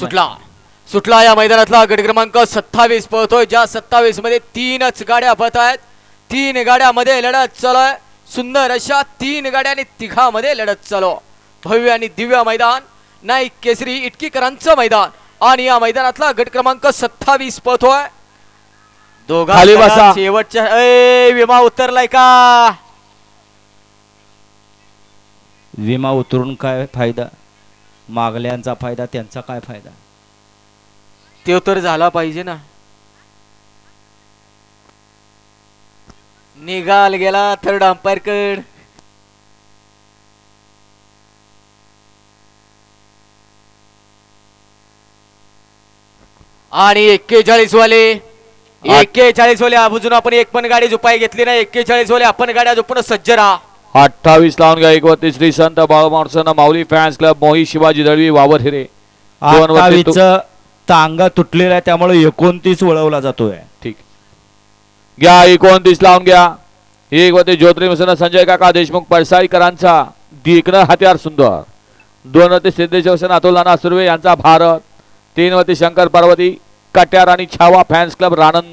सुटला. सुटला या मैदानातला गट क्रमांक सत्तावीस पळतोय ज्या सत्तावीसमध्ये तीनच गाड्या पळत आहेत. तीन गाड्यामध्ये लढत चालू आहे सुंदर अशा तीन गाड्यांनी तिघामध्ये लढत चालू. भव्य आणि दिव्य मैदान नाईक केसरी इटकीकरांचं मैदान. आणि या मैदानातला गट क्रमांक सत्तावीस पळतोय. दोघा शेवटच्या ए विमा उतरलाय का? विमा उतरून काय फायदा? मागल्यांचा फायदा त्यांचा काय फायदा? ते तर झाला पाहिजे ना. निघाल गेला थर्ड अंपायर कड. आणि एक्केचाळीस वाले एक्केचाळीस वाले अजून आपण एक पण गाडी झुपाई घेतली नाही. एक्केचाळीस वाले आपण गाड्या झोपून सज्ज राहा. अठ्ठावीस लावून घ्या. एकवती श्री संत बाळमाणसांना माऊली फॅन्स क्लब मोही शिवाजी दळवी वावर हिरे. अठ्ठावीस तांगा तुटलेला आहे त्यामुळे एकोणतीस वळवला जातोय. ठीक. घ्या एकोणतीस लावून घ्या. एक वरती ज्योतिरी मिसन संजय काका देशमुख पडसाईकरांचा दिकणं हत्यार सुंदर. दोन वरती सिद्धेश्वर सेन अतुल नाना सुर्वे यांचा भारत. तीन वरती शंकर पार्वती कट्यार आणि छावा फॅन्स क्लब राणंद